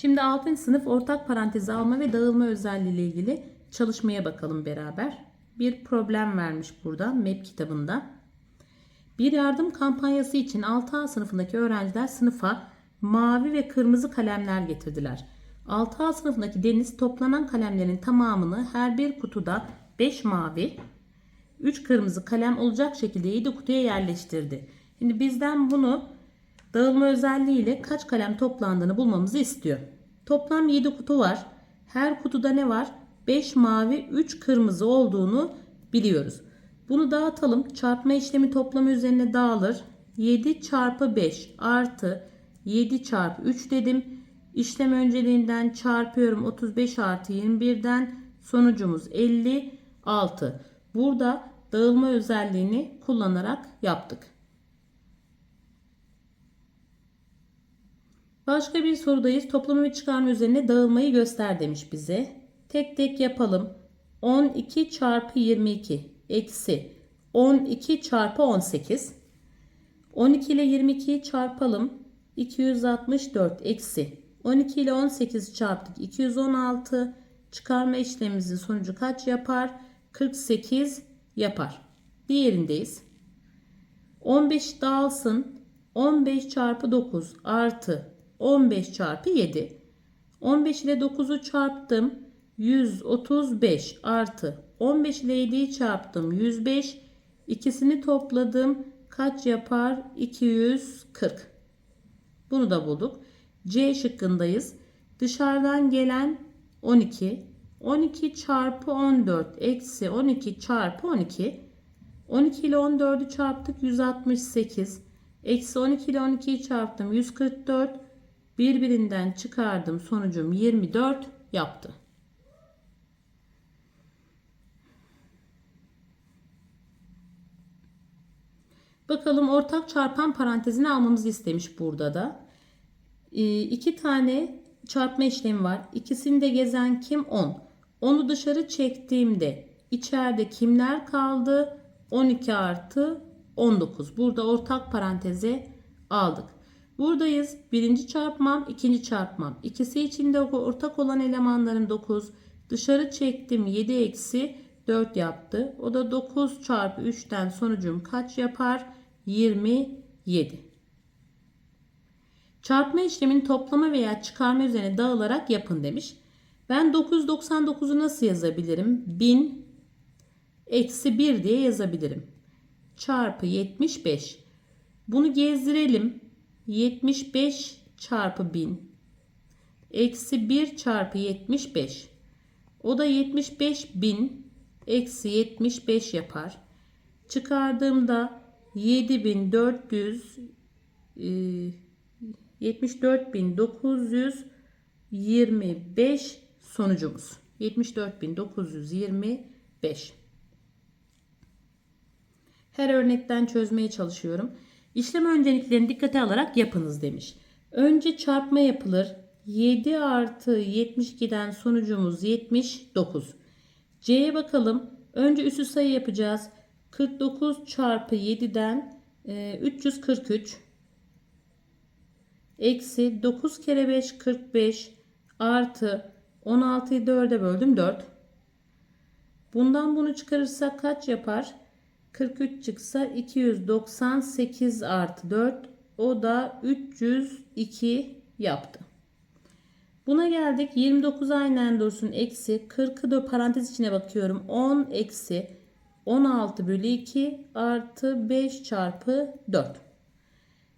Şimdi 6. sınıf ortak parantezi alma ve dağılma özelliği ile ilgili çalışmaya bakalım beraber. Bir problem vermiş burada MEP kitabında. Bir yardım kampanyası için 6A sınıfındaki öğrenciler sınıfa mavi ve kırmızı kalemler getirdiler. 6A sınıfındaki Deniz toplanan kalemlerin tamamını her bir kutuda 5 mavi, 3 kırmızı kalem olacak şekilde 7 kutuya yerleştirdi. Şimdi bizden bunu dağılma özelliğiyle kaç kalem toplandığını bulmamızı istiyor. Toplam 7 kutu var. Her kutuda ne var? 5 mavi, 3 kırmızı olduğunu biliyoruz. Bunu dağıtalım. Çarpma işlemi toplamı üzerine dağılır. 7 çarpı 5 artı 7 çarpı 3 dedim. İşlem önceliğinden çarpıyorum 35 artı 21'den sonucumuz 56. Burada dağılma özelliğini kullanarak yaptık. Başka bir sorudayız. Toplama ve çıkarma üzerine dağılmayı göster demiş bize. Tek tek yapalım. 12 çarpı 22 eksi 12 çarpı 18. 12 ile 22'yi çarpalım. 264 eksi 12 ile 18 çarptık. 216 çıkarma işlemimizin sonucu kaç yapar? 48 yapar. Diğerindeyiz. 15 dağılsın. 15 çarpı 9 artı 15 çarpı 7. 15 ile 9'u çarptım. 135 artı 15 ile 7'yi çarptım. 105. İkisini topladım. Kaç yapar? 240. Bunu da bulduk. C şıkkındayız. Dışarıdan gelen 12. 12 çarpı 14 eksi 12 çarpı 12. 12 ile 14'ü çarptık 168. Eksi 12 ile 12'yi çarptım 144. Birbirinden çıkardım sonucum 24 yaptı. Bakalım ortak çarpan parantezini almamızı istemiş burada da. Ee, iki tane çarpma işlemi var. İkisinde gezen kim? 10. Onu dışarı çektiğimde içeride kimler kaldı? 12 artı 19. Burada ortak paranteze aldık. Buradayız. Birinci çarpmam, ikinci çarpmam. İkisi içinde ortak olan elemanların 9. Dışarı çektim 7 eksi 4 yaptı. O da 9 çarpı 3'ten sonucum kaç yapar? 27. Çarpma işlemini toplama veya çıkarma üzerine dağılarak yapın demiş. Ben 999'u nasıl yazabilirim? 1000 eksi 1 diye yazabilirim. Çarpı 75. Bunu gezdirelim. 75 çarpı 1000 eksi 1 çarpı 75. O da 75 bin eksi 75 yapar. Çıkardığımda 7400 e, 74.925 sonucumuz. 74.925. Her örnekten çözmeye çalışıyorum. İşlem önceliklerini dikkate alarak yapınız demiş. Önce çarpma yapılır. 7 artı 72'den sonucumuz 79. C'ye bakalım. Önce üssü sayı yapacağız. 49 çarpı 7'den e, 343 eksi 9 kere 5 45 artı 16'yı 4'e böldüm 4. Bundan bunu çıkarırsak kaç yapar? 43 çıksa 298 artı 4 o da 302 yaptı. Buna geldik 29 aynen dursun eksi 40'ı da parantez içine bakıyorum 10 eksi 16 bölü 2 artı 5 çarpı 4.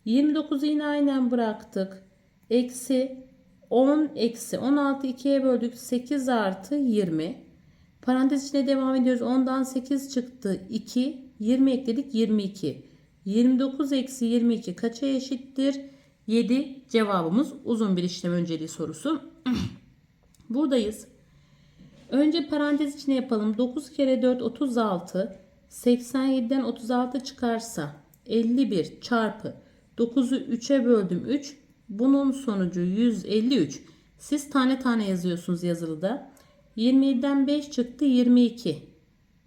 29'u yine aynen bıraktık. Eksi 10 eksi 16 2'ye böldük 8 artı 20. Parantez içine devam ediyoruz. 10'dan 8 çıktı 2. 20 ekledik 22. 29 eksi 22 kaça eşittir? 7 cevabımız uzun bir işlem önceliği sorusu. Buradayız. Önce parantez içine yapalım. 9 kere 4 36. 87'den 36 çıkarsa 51 çarpı 9'u 3'e böldüm 3. Bunun sonucu 153. Siz tane tane yazıyorsunuz yazılıda. 27'den 5 çıktı 22.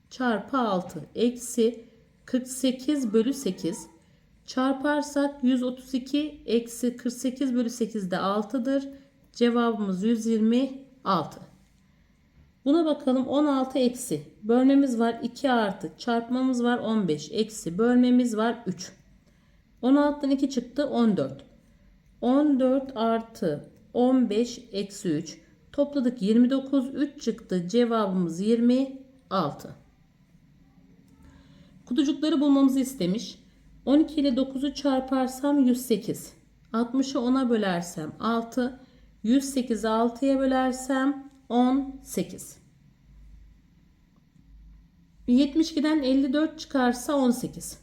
Çarpı 6 eksi 48 bölü 8. Çarparsak 132 eksi 48 bölü 8 de 6'dır. Cevabımız 126. Buna bakalım 16 eksi. Bölmemiz var 2 artı. Çarpmamız var 15 eksi. Bölmemiz var 3. 16'dan 2 çıktı 14. 14 artı 15 eksi 3. Topladık 29. 3 çıktı. Cevabımız 26. Kutucukları bulmamızı istemiş. 12 ile 9'u çarparsam 108. 60'ı 10'a bölersem 6. 108'i 6'ya bölersem 18. 72'den 54 çıkarsa 18.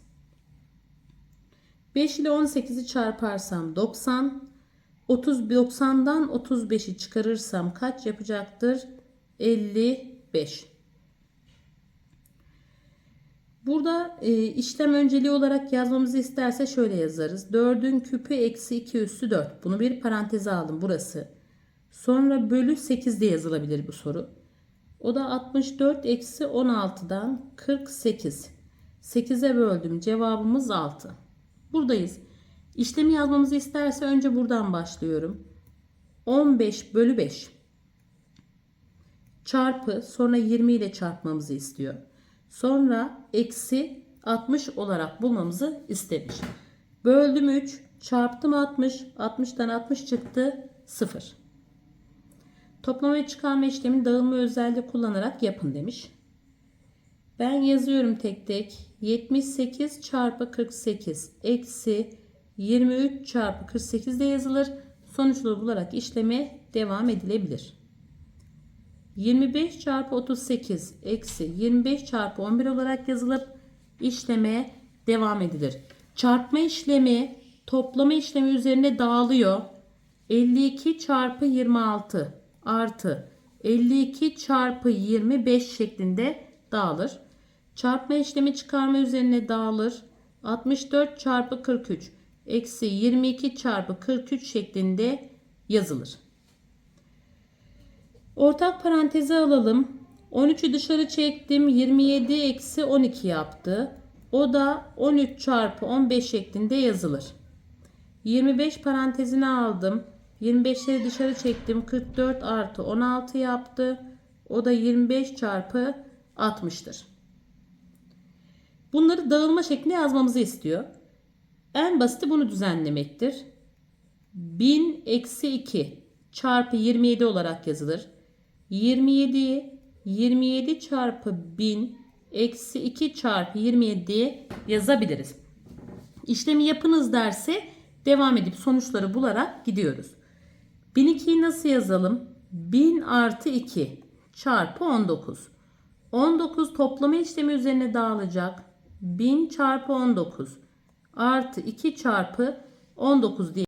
5 ile 18'i çarparsam 90. 30 90'dan 35'i çıkarırsam kaç yapacaktır? 55. Burada e, işlem önceliği olarak yazmamızı isterse şöyle yazarız. 4'ün küpü eksi 2 üssü 4. Bunu bir paranteze aldım burası. Sonra bölü 8 de yazılabilir bu soru. O da 64 eksi 16'dan 48. 8'e böldüm. Cevabımız 6. Buradayız. İşlemi yazmamızı isterse önce buradan başlıyorum. 15 bölü 5 çarpı sonra 20 ile çarpmamızı istiyor. Sonra eksi 60 olarak bulmamızı istemiş. Böldüm 3 çarptım 60 60'tan 60 çıktı 0. Toplama ve çıkarma işlemini dağılma özelliği kullanarak yapın demiş. Ben yazıyorum tek tek. 78 çarpı 48 eksi 23 çarpı 48 de yazılır. Sonuçları bularak işleme devam edilebilir. 25 çarpı 38 eksi 25 çarpı 11 olarak yazılıp işleme devam edilir. Çarpma işlemi toplama işlemi üzerine dağılıyor. 52 çarpı 26 artı 52 çarpı 25 şeklinde dağılır. Çarpma işlemi çıkarma üzerine dağılır. 64 çarpı 43 eksi 22 çarpı 43 şeklinde yazılır. Ortak paranteze alalım. 13'ü dışarı çektim. 27 eksi 12 yaptı. O da 13 çarpı 15 şeklinde yazılır. 25 parantezine aldım. 25'leri dışarı çektim. 44 artı 16 yaptı. O da 25 çarpı 60'tır. Bunları dağılma şeklinde yazmamızı istiyor. En basiti bunu düzenlemektir. 1000 eksi 2 çarpı 27 olarak yazılır. 27'yi 27 çarpı 1000 eksi 2 çarpı 27 yazabiliriz. İşlemi yapınız derse devam edip sonuçları bularak gidiyoruz. 1002'yi nasıl yazalım? 1000 artı 2 çarpı 19. 19 toplama işlemi üzerine dağılacak. 1000 çarpı 19 artı 2 çarpı 19 diye